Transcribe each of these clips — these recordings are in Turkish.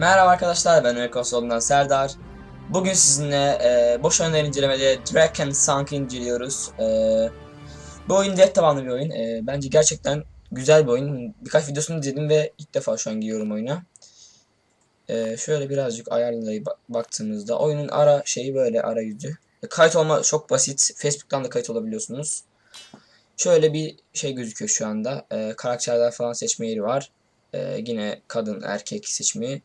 Merhaba arkadaşlar ben Öykosolu'ndan Serdar. Bugün sizinle e, boş oyunlar incelemede Draken Sunk inceliyoruz. E, bu oyun dev tabanlı bir oyun. E, bence gerçekten güzel bir oyun. Birkaç videosunu izledim ve ilk defa şu an giriyorum oyuna. E, şöyle birazcık ayarlayıp ba- baktığımızda oyunun ara şeyi böyle arayüzü. E, kayıt olma çok basit. Facebook'tan da kayıt olabiliyorsunuz. Şöyle bir şey gözüküyor şu anda. E, karakterler falan seçme yeri var. E, yine kadın erkek seçimi.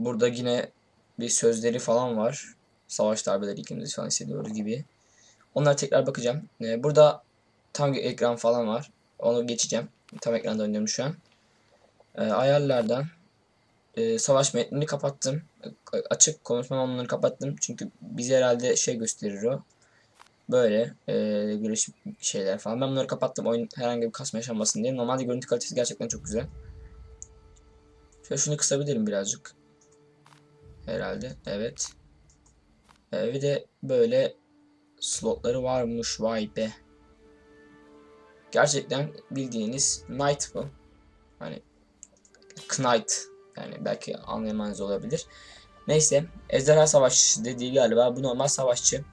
Burada yine bir sözleri falan var. Savaş darbeleri ikimiz falan hissediyoruz gibi. Onlara tekrar bakacağım. Ee, burada tam ekran falan var. Onu geçeceğim. Tam ekranda oynuyorum şu an. Ee, ayarlardan e, savaş metnini kapattım. Açık konuşma onları kapattım. Çünkü bize herhalde şey gösterir o. Böyle e, gelişim şeyler falan. Ben bunları kapattım. Oyun herhangi bir kasma yaşanmasın diye. Normalde görüntü kalitesi gerçekten çok güzel. Şöyle şunu kısabilirim birazcık. Herhalde. Evet. Ee, bir de böyle slotları varmış. Vay be. Gerçekten bildiğiniz Knight bu. Hani Knight. Yani belki anlayamanız olabilir. Neyse. Ejderha Savaşçısı dediği galiba. Bu normal savaşçı.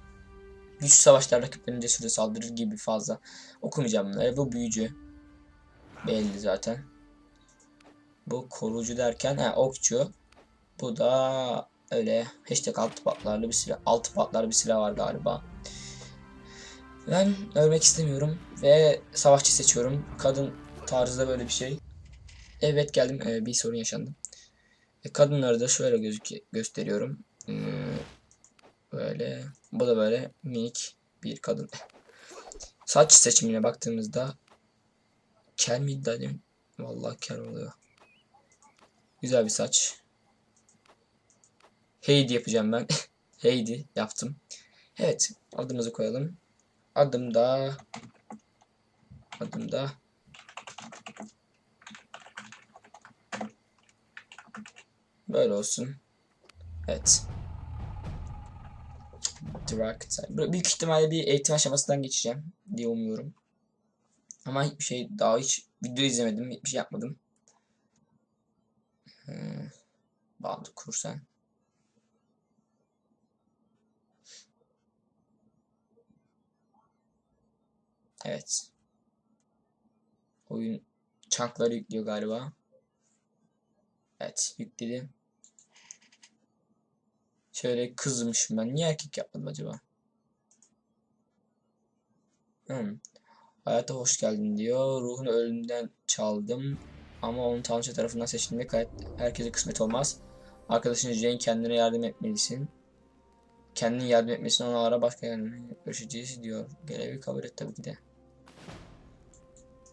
Güçlü savaşlar rakiplerince süre saldırır gibi fazla. Okumayacağım bunları. Bu büyücü. Belli zaten. Bu korucu derken ha, okçu. Bu da öyle hashtag altı patlarlı bir silah. Altı patlarlı bir silah var galiba. Ben ölmek istemiyorum ve savaşçı seçiyorum. Kadın tarzda böyle bir şey. Evet geldim. Ee, bir sorun yaşandı. E, kadınları da şöyle gözük gösteriyorum. Hmm, böyle. Bu da böyle minik bir kadın. Saç seçimine baktığımızda kel miydi dedim. Vallahi kel oluyor. Güzel bir saç. Heidi yapacağım ben. Heidi yaptım. Evet adımızı koyalım. Adım da adım da böyle olsun. Evet. Direct. Büyük ihtimalle bir eğitim aşamasından geçeceğim diye umuyorum. Ama hiçbir şey daha hiç video izlemedim, hiçbir şey yapmadım. Hmm. Bağlı kursan. Evet. Oyun çankları yüklüyor galiba. Evet yükledi. Şöyle kızmışım ben. Niye erkek yapmadım acaba? Hmm. Hayata hoş geldin diyor. Ruhunu ölümden çaldım. Ama onun Tanrıça tarafından seçilmek herkese kısmet olmaz. Arkadaşın Jane kendine yardım etmelisin. Kendine yardım etmesin ona ara başka yerine görüşeceğiz diyor. Görevi kabul et tabii ki de.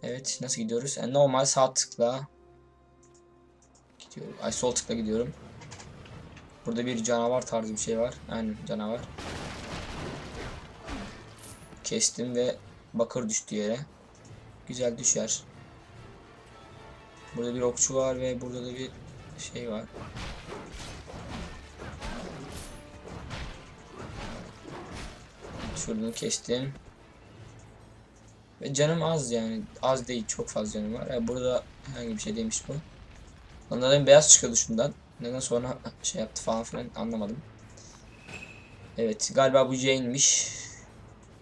Evet nasıl gidiyoruz? Yani normal sağ tıkla gidiyorum. Ay sol tıkla gidiyorum. Burada bir canavar tarzı bir şey var. Aynen canavar. Kestim ve bakır düştü yere. Güzel düşer. Burada bir okçu var ve burada da bir şey var. Şuradan kestim. Ve canım az yani. Az değil. Çok fazla canım var. Yani burada herhangi bir şey demiş bu. Onlardan beyaz çıkıyordu şundan. Neden sonra şey yaptı falan filan anlamadım. Evet. Galiba bu Jane'miş.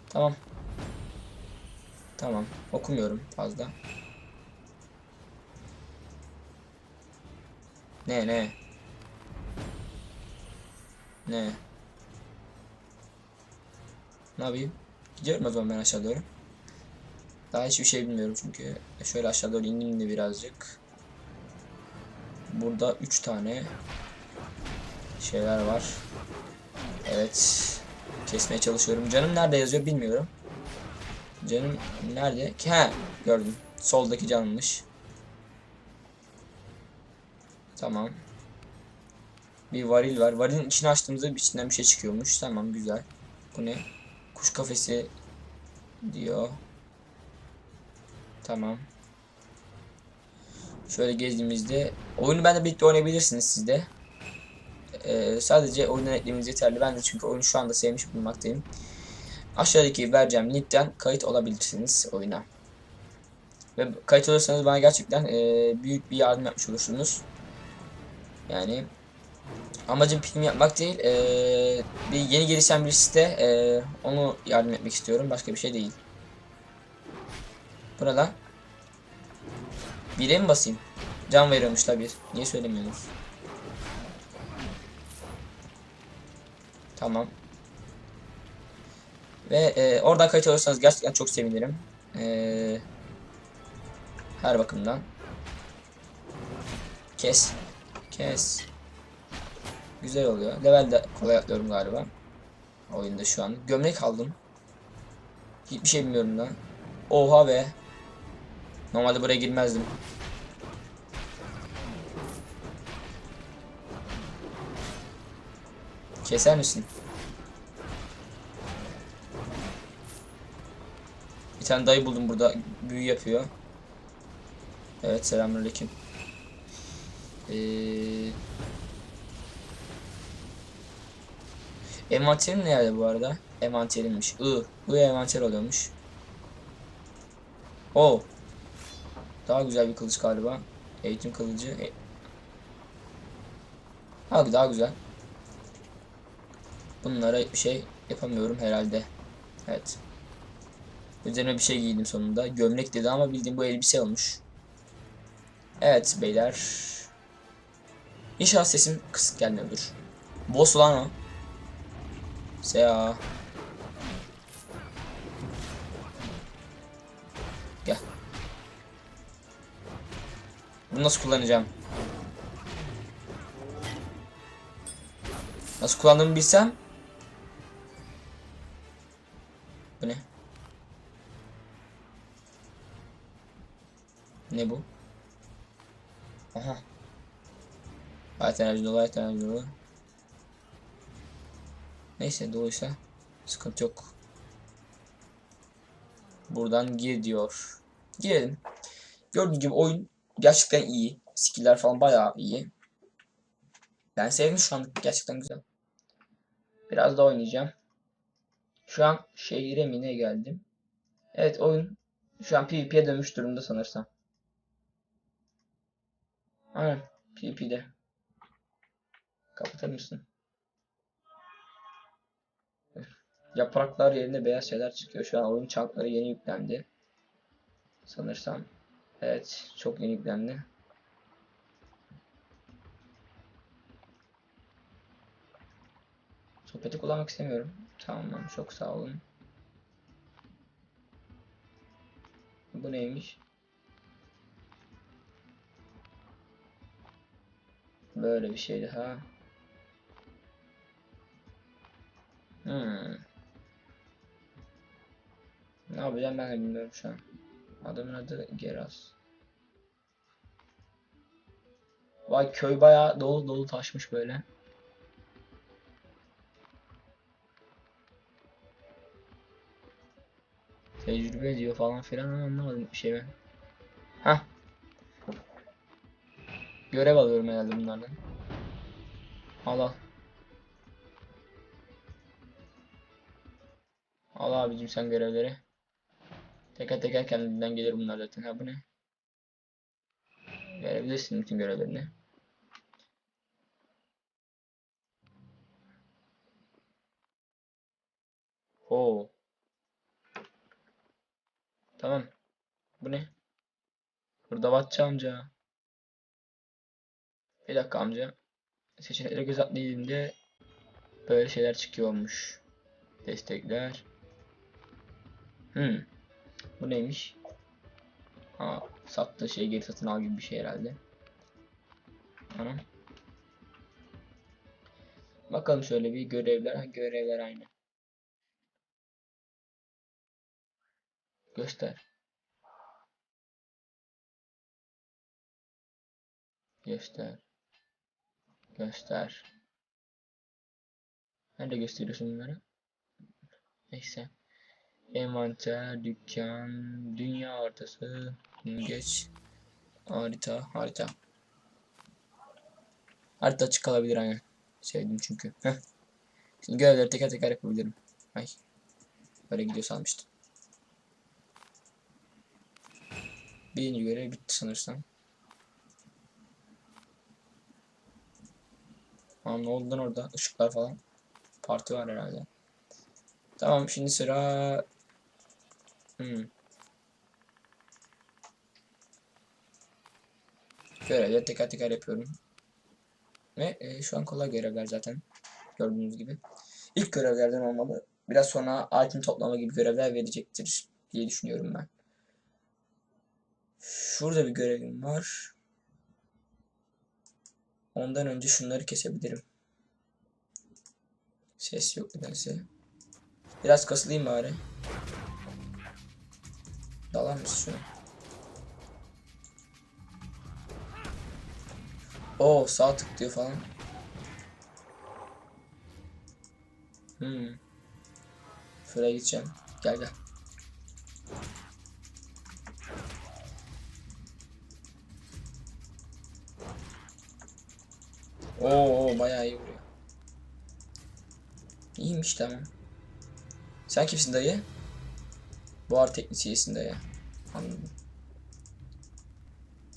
Tamam. Tamam. Okumuyorum fazla. Ne ne? Ne? Ne yapayım? Gidiyorum o zaman ben aşağı doğru. Daha hiçbir şey bilmiyorum çünkü. E, Şöyle aşağı doğru indim de birazcık. Burada 3 tane şeyler var. Evet. Kesmeye çalışıyorum. Canım nerede yazıyor bilmiyorum. Canım nerede? He gördüm. Soldaki canmış. Tamam. Bir varil var. Varilin içini açtığımızda içinden bir şey çıkıyormuş. Tamam güzel. Bu ne? Kuş kafesi diyor. Tamam. Şöyle gezdiğimizde oyunu ben de birlikte oynayabilirsiniz siz de. Ee, sadece oyundan eklemeniz yeterli. Ben de çünkü oyunu şu anda sevmiş bulunmaktayım. Aşağıdaki vereceğim linkten kayıt olabilirsiniz oyuna. Ve kayıt olursanız bana gerçekten e, büyük bir yardım yapmış olursunuz. Yani amacım film yapmak değil. eee, bir yeni gelişen birisi de eee, onu yardım etmek istiyorum. Başka bir şey değil. Bu ne lan? Bire mi basayım? Can veriyormuş la. Niye söylemiyorsunuz? Tamam. Ve e, oradan kayıt alırsanız gerçekten çok sevinirim. E, her bakımdan. Kes. Kes. Güzel oluyor. Levelde kolay atlıyorum galiba. Oyunda şu an. Gömlek aldım. Hiçbir şey bilmiyorum lan. Oha be. Normalde buraya girmezdim. Keser misin? Bir tane dayı buldum burada büyü yapıyor. Evet selamünaleyküm. Ee, envanterim nerede bu arada? Envanterimmiş. I. I envanter oluyormuş. O. Daha güzel bir kılıç galiba. Eğitim kılıcı. E Abi daha güzel. Bunlara bir şey yapamıyorum herhalde. Evet. Üzerine bir şey giydim sonunda. Gömlek dedi ama bildiğim bu elbise olmuş. Evet beyler. İnşallah sesim kısık gelmiyordur. Boss lan o. Seha. Bunu nasıl kullanacağım? Nasıl kullandığımı bilsem. Bu ne? Ne bu? Aha. Hayat enerji dolu, hayat enerji dolu. Neyse doluysa sıkıntı yok. Buradan gir diyor. Girelim. Gördüğünüz gibi oyun gerçekten iyi. Skill'ler falan bayağı iyi. Ben sevdim şu an gerçekten güzel. Biraz da oynayacağım. Şu an şehire mi ne geldim? Evet oyun şu an PvP'ye dönmüş durumda sanırsam. Aynen PvP'de. Kapatır mısın? Yapraklar yerine beyaz şeyler çıkıyor. Şu an oyun çankları yeni yüklendi. Sanırsam. Evet çok yeni yüklendi. Sohbeti kullanmak istemiyorum. Tamam çok sağ olun. Bu neymiş? Böyle bir şey daha. Hmm. Ne yapacağım ben de bilmiyorum şu an. Adamın adı Geras. Vay köy bayağı dolu dolu taşmış böyle. Tecrübe ediyor falan filan ama anlamadım bir şey ben. Hah. Görev alıyorum herhalde bunlardan. Al al. Al abicim sen görevleri. Teker teker kendinden gelir bunlar zaten. Ha bu ne? Verebilirsin bütün görevlerini. Oo. Tamam. Bu ne? Hırdavatçı amca. Bir dakika amca. Seçeneklere göz atlayınca böyle şeyler çıkıyormuş. Destekler. Hmm. Bu neymiş? Ha, sattığı şeyi geri satın al gibi bir şey herhalde. Anam. Bakalım şöyle bir görevler. Görevler aynı. Göster. Göster. Göster. Nerede gösteriyorsun bunları? Neyse. Envanter, dükkan, dünya haritası, geç, harita, harita. Harita açık kalabilir aynen. Sevdim çünkü. Heh. Şimdi görevleri teker teker yapabilirim. Ay. Böyle gidiyor sanmıştım. Birinci görev bitti sanırsam. Aa, ne oldu lan orada? Işıklar falan. Parti var herhalde. Tamam şimdi sıra... Hmm. Görevleri teker teker yapıyorum. Ve e, şu an kolay görevler zaten. Gördüğünüz gibi. İlk görevlerden olmalı. Biraz sonra item toplama gibi görevler verecektir diye düşünüyorum ben. Şurada bir görevim var. Ondan önce şunları kesebilirim. Ses yok nedense. Biraz kasılayım bari. Dalar mısın? Oo sağ tık diyor falan. Hmm. Şuraya gideceğim. Gel gel. Oo bayağı iyi vuruyor. İyiymiş tamam. Sen kimsin dayı? Buhar teknisyesin dayı. Anladım.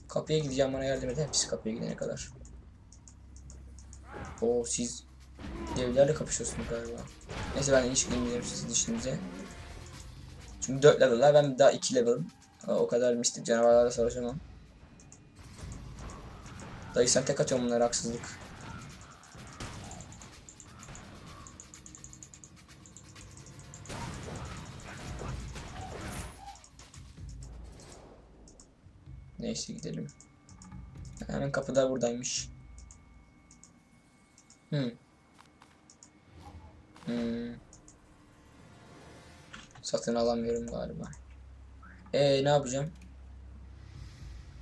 Kapıya gideceğim bana yardım eder misin kapıya gidene kadar? Oo siz devlerle kapışıyorsunuz galiba. Neyse ben hiç girmeyeceğim sizin işinize. Çünkü 4 level'lar ben daha 2 level'ım. O kadar mistik canavarlarla savaşamam. Dayı sen tek atıyorsun bunlara haksızlık. Neyse gidelim. Hemen kapıda buradaymış. Hmm. Hmm. Satın alamıyorum galiba. Ee ne yapacağım?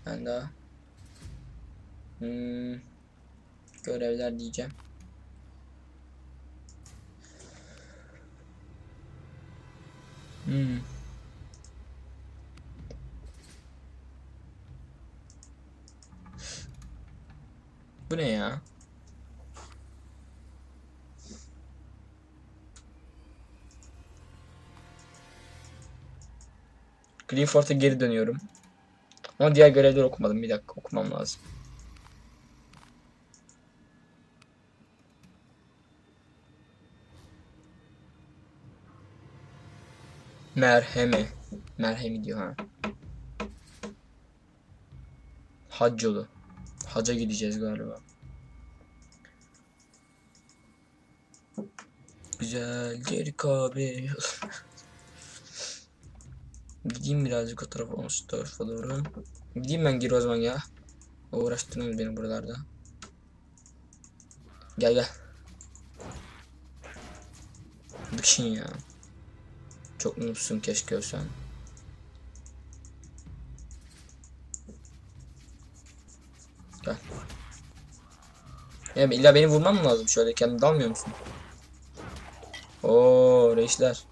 Ben daha. Hmm. Görevler diyeceğim. Hmm. Bu ne ya? Greenfort'a geri dönüyorum. Ama diğer görevleri okumadım. Bir dakika okumam lazım. Merhemi. Merhemi diyor ha. Hac. Haca gideceğiz galiba. Güzeldir Kabe. Gideyim birazcık o tarafa, o tarafa doğru. Gideyim ben geri o zaman ya. Uğraştırmayın beni buralarda. Gel gel. Bıkşın ya. Çok noobsun keşke olsan. Ya illa beni vurmam mı lazım şöyle kendin dalmıyor musun? Oo reisler.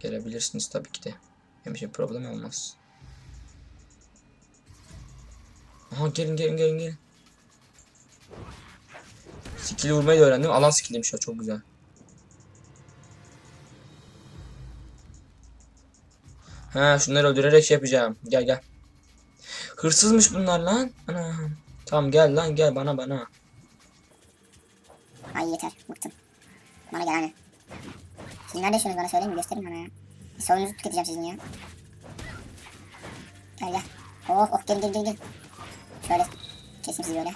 Gelebilirsiniz tabii ki de. Benim için problem olmaz. Aha gelin gelin gelin gelin. Skill'i vurmayı da öğrendim. Alan skill'iymiş o çok güzel. Ha şunları öldürerek şey yapacağım. Gel gel. Hırsızmış bunlar lan. Ana. Tamam gel lan gel bana bana. Ay yeter bıktım. Bana gel hadi. Siz nerede yaşıyorsunuz bana söyleyin mi gösterin bana ya. Bir sorunuzu tüketeceğim sizin ya. Gel gel. Oh oh gelin gelin gelin. gelin. Şöyle keseyim sizi böyle.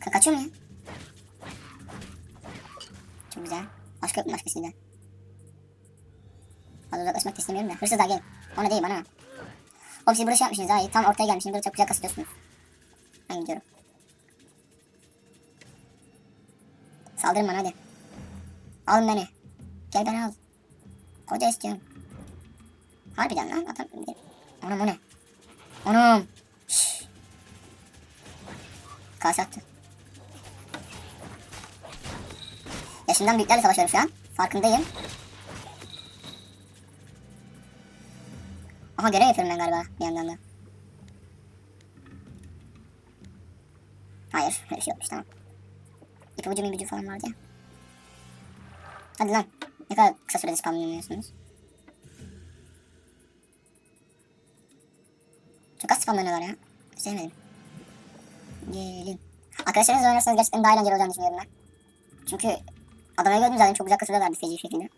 Ka kaçıyor mu ya? Çok güzel. Başka yok mu başkasıyla? Fazla uzaklaşmak istemiyorum da. Hırsız daha gel. Ona değil bana. Oğlum siz burada şey yapmışsınız ha. Tam ortaya gelmişsiniz. Burada çok güzel kasıtıyorsunuz. Ben gidiyorum. Saldırın bana hadi. Alın beni. Gel beni al. Koca istiyorum. Harbiden lan adam. Anam o ne? Anam. Şşş. Kase attı. Yaşından büyüklerle savaşıyorum şu an. Farkındayım. Aha görev yapıyorum ben galiba bir yandan da. Hayır öyle bir şey yokmuş tamam. İpucu mu ipucu falan vardı ya. Hadi lan. Ne kadar kısa sürede spamlanıyorsunuz? Çok az spamlanıyorlar ya. Sevmedim. Gelin. Arkadaşlarınızla oynarsanız gerçekten daha eğlenceli olacağını düşünüyorum ben. Çünkü adamları gördüm zaten çok güzel kasılıyorlardı feci şekilde.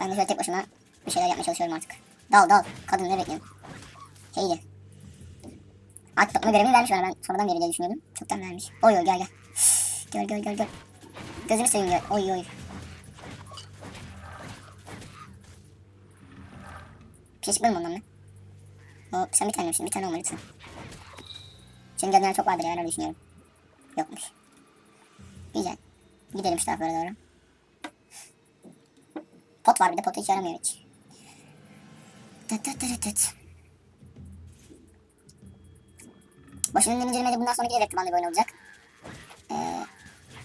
Ben de şöyle tek başıma bir şeyler yapmaya çalışıyorum artık. Dal dal. Kadın ne bekliyorum. Şeydi. Artık toplama görevini vermiş bana ben sonradan vereceğini düşünüyordum. Çoktan vermiş. Oy oy gel gel. Gel gel gel gel. Gözünü seveyim gel. Oy oy. Bir şey çıkmadı mı ondan mı? O, sen bir tane misin? Bir tane olmalı lütfen. Senin geldiğin çok vardır ya öyle düşünüyorum. Yokmuş. Güzel. Gidelim şu taraflara doğru. Pot var bir de potu hiç yaramıyor hiç. Tıt. Başının incelemede bundan sonraki de tabanlı bir oyun olacak. Ee,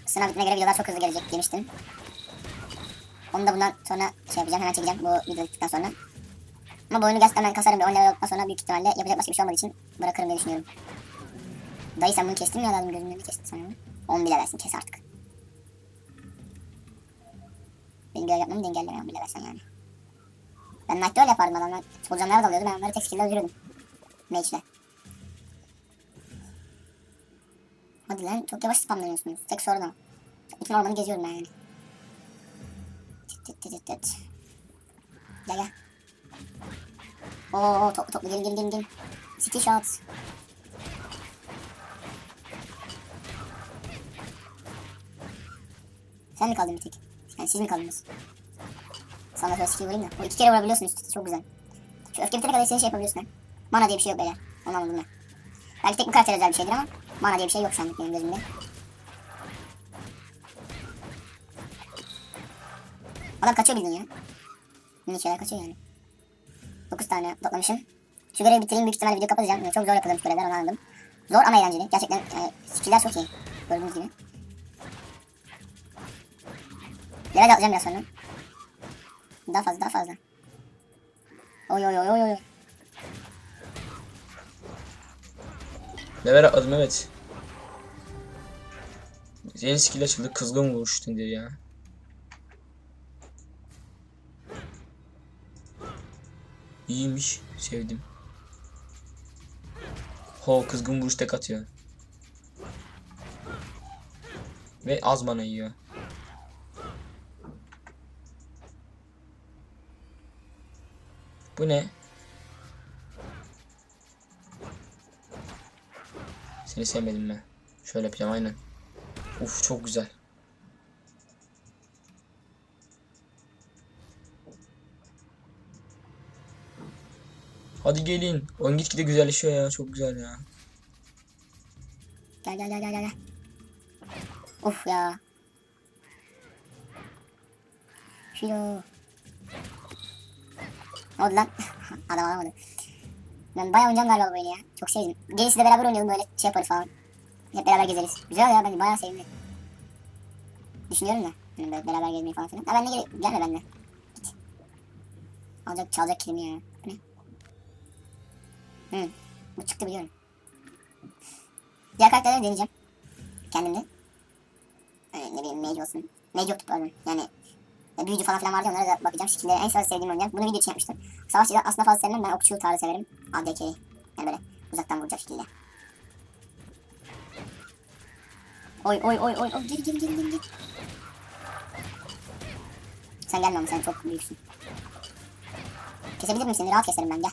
sınav bitmeye göre videolar çok hızlı gelecek demiştim. Onu da bundan sonra şey yapacağım hemen çekeceğim bu video bittikten sonra. Ama bu oyunu gerçekten ben kasarım bir 10 level sonra büyük ihtimalle yapacak başka bir şey olmadığı için bırakırım diye düşünüyorum. Dayı sen bunu kestin mi ya lazım önünde kestin onu. 10 bile versin kes artık. Benim görev yapmamı da engelleme 10 bile versen yani. Ben Knight'ta öyle yapardım adamlar. Solucanlara dalıyordu ben onları tek skill'le öldürüyordum. Mage'le. Hadi lan çok yavaş spamlanıyorsunuz. Tek sorun o. Bütün ormanı geziyorum ben yani. Tıt tıt tıt tıt. Gel gel. Oo toplu toplu gelin gelin gelin gelin. City shots. Sen mi kaldın bir tek? Yani siz mi kaldınız? Sana şöyle skill vurayım da. O iki kere vurabiliyorsun üst üste çok güzel. Şu öfke bitene kadar istediğin şey yapabiliyorsun ha. Mana diye bir şey yok beyler. Onu anladım ben. Belki tek bir karakter özel bir şeydir ama mana diye bir şey yok şu anlık benim gözümde. Adam kaçıyor bildin ya. Minik şeyler kaçıyor yani. 9 tane toplamışım. Şu görevi bitireyim büyük ihtimalle video kapatacağım. Yani çok zor yapılmış görevler onu anladım. Zor ama eğlenceli. Gerçekten e, skill'ler çok iyi. Gördüğünüz gibi. Level atacağım biraz sonra. Daha fazla daha fazla. Oy oy oy oy oy. Lever atladım evet. Yeni skill açıldı kızgın vuruştun diye ya. İyiymiş. Sevdim. Ho kızgın vuruş tek atıyor. Ve az bana yiyor. Bu ne? Seni sevmedim ben. Şöyle yapacağım aynen. Uf çok güzel. Hadi gelin. Oyun gitgide güzelleşiyor ya. Çok güzel ya. Gel gel gel gel gel. Of ya. Şilo. Ne oldu lan? Adam alamadı. Ben bayağı oynayacağım galiba bu oyunu ya. Çok sevdim. Gerisi de beraber oynayalım böyle şey yaparız falan. Hep beraber gezeriz. Güzel ya ben bayağı sevdim. Düşünüyorum da. Yani böyle beraber gezmeyi falan filan. Ha ben de gel gelme benimle. Git. Alacak çalacak kilimi ya. Ne? Hı. Bu çıktı biliyorum. Diğer karakterleri deneyeceğim. Kendimde. Ee, ne bileyim mage olsun. Mage yoktu pardon. Yani e, büyücü falan filan vardı onlara da bakacağım. Skill'leri en fazla sevdiğim oyunlar. Bunu video için yapmıştım. Savaşçı aslında fazla sevmem. Ben okçu tarzı severim. ADK'yi. Yani böyle uzaktan vuracak şekilde. Oy oy oy oy. gel gel gel. gel. Sen gelme ama sen çok büyüksün. Kesebilir miyim seni? Rahat keserim ben gel.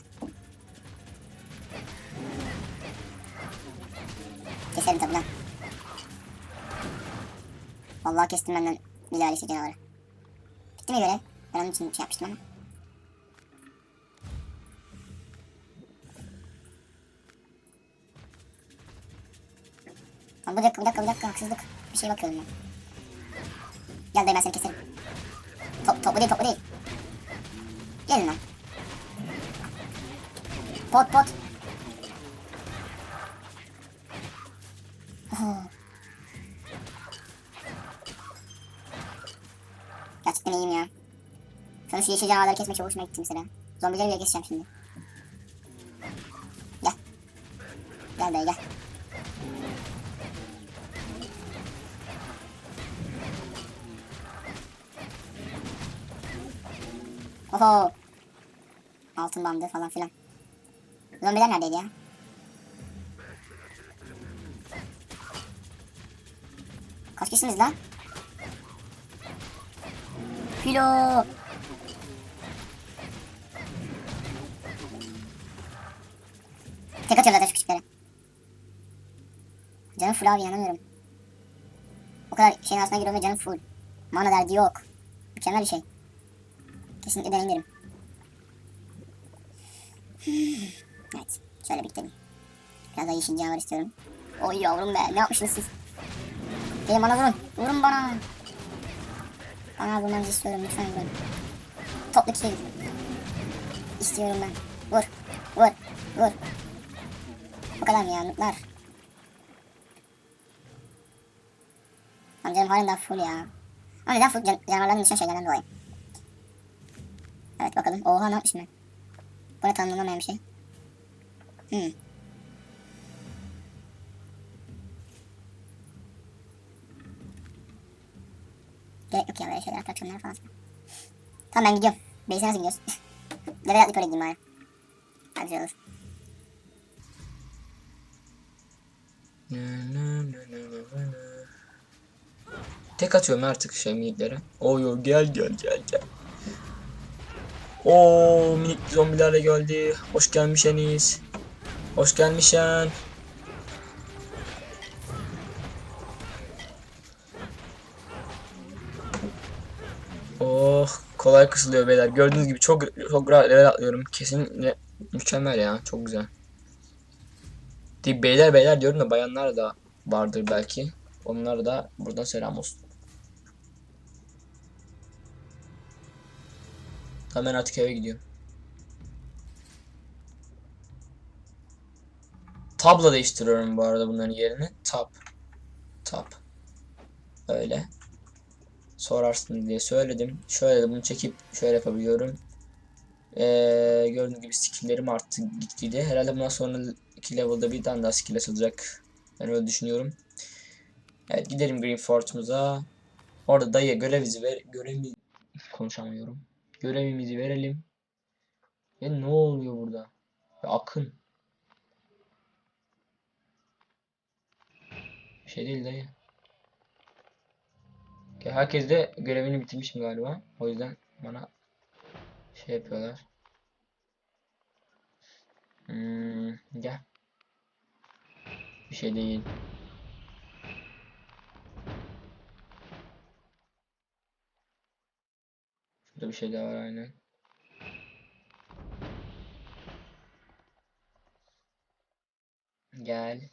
Keserim tabi lan. Vallahi kestim benden ilerisi canavarı. Bitti mi görev? Ben onun için şey yapmıştım ama. Ama bir dakika bir dakika bir dakika haksızlık. Bir şey bakıyorum ben. Gel dayı ben seni keserim. Top, toplu değil toplu değil. Gelin lan. Pot pot. Oh. İyiyim ya. Sonra şu yeşil canavarları kesmek çok hoşuma gitti mesela. Zombileri bile keseceğim şimdi. Gel. Gel dayı gel. Oho. Altın bandı falan filan. Zombiler neredeydi ya? Kimsiniz lan? Filo. Tek atıyorum zaten şu küçüklere. Canım full abi yanamıyorum. O kadar şeyin arasına giriyorum ve canım full. Mana derdi yok. Mükemmel bir şey. Kesinlikle deneyin derim. evet. Şöyle bir gidelim. Biraz daha yeşil canavar istiyorum. Oy yavrum be. Ne yapmışsınız siz? Gelin bana vurun. Vurun bana. Bana vurmanızı istiyorum. Lütfen vurun. Toplu kill. İstiyorum ben. Vur. Vur. Vur. Bu kadar mı ya? Nutlar. Amcanım halen daha full ya. Ama neden full? Can canavarların düşen şeylerden dolayı. Evet bakalım. Oha ne yapmışım ben? Bu ne tanımlanamayan bir şey. Hmm. Gerek yok ya böyle şeyler atraksiyonlar falan. Tamam ben gidiyorum. Base'e nasıl gidiyoruz? Level atlayıp öyle gideyim bari. Hadi güzel olur. Tek atıyorum artık şey miniklere. Oy oy gel gel gel gel. Oo minik zombilerle geldi. Hoş gelmişsiniz. Hoş gelmişsin. Oh kolay kısılıyor beyler. Gördüğünüz gibi çok çok rahat level atlıyorum. Kesinlikle mükemmel ya. Çok güzel. Değil, beyler beyler diyorum da bayanlar da vardır belki. Onlara da buradan selam olsun. Hemen artık eve gidiyorum. Tabla değiştiriyorum bu arada bunların yerini. Tab. Tab. Öyle. Sorarsın diye söyledim. Şöyle de bunu çekip şöyle yapabiliyorum. Ee, gördüğünüz gibi skilllerim arttı gitgide. Herhalde bundan sonra 2 level'da bir tane daha skill açılacak. Ben öyle düşünüyorum. Evet gidelim Green Fort'umuza. Orada dayıya görevimizi ver görevimi konuşamıyorum. Görevimizi verelim. Ya ne oluyor burada? Ya akın. Bir şey değil dayı. Ya herkes de görevini bitirmiş mi galiba? O yüzden bana şey yapıyorlar. Hmm, gel. Bir şey değil. Şurada bir şey daha var aynen. Gel.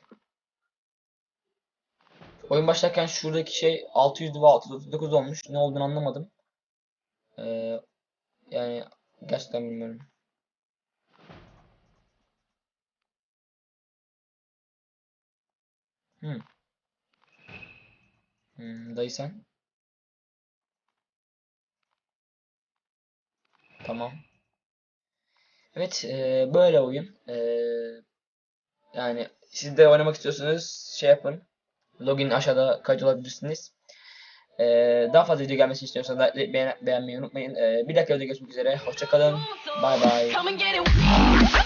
Oyun başlarken şuradaki şey 600 ve 639 olmuş. Ne olduğunu anlamadım. Ee, yani gerçekten bilmiyorum. Hmm. Hmm, dayı sen? Tamam. Evet, e, böyle oyun. E, yani siz de oynamak istiyorsanız şey yapın. Login aşağıda kayıt olabilirsiniz. E, daha fazla video gelmesini istiyorsanız like, beğen beğenmeyi unutmayın. E, bir dakika videoda görüşmek üzere. Hoşçakalın. Bye bye.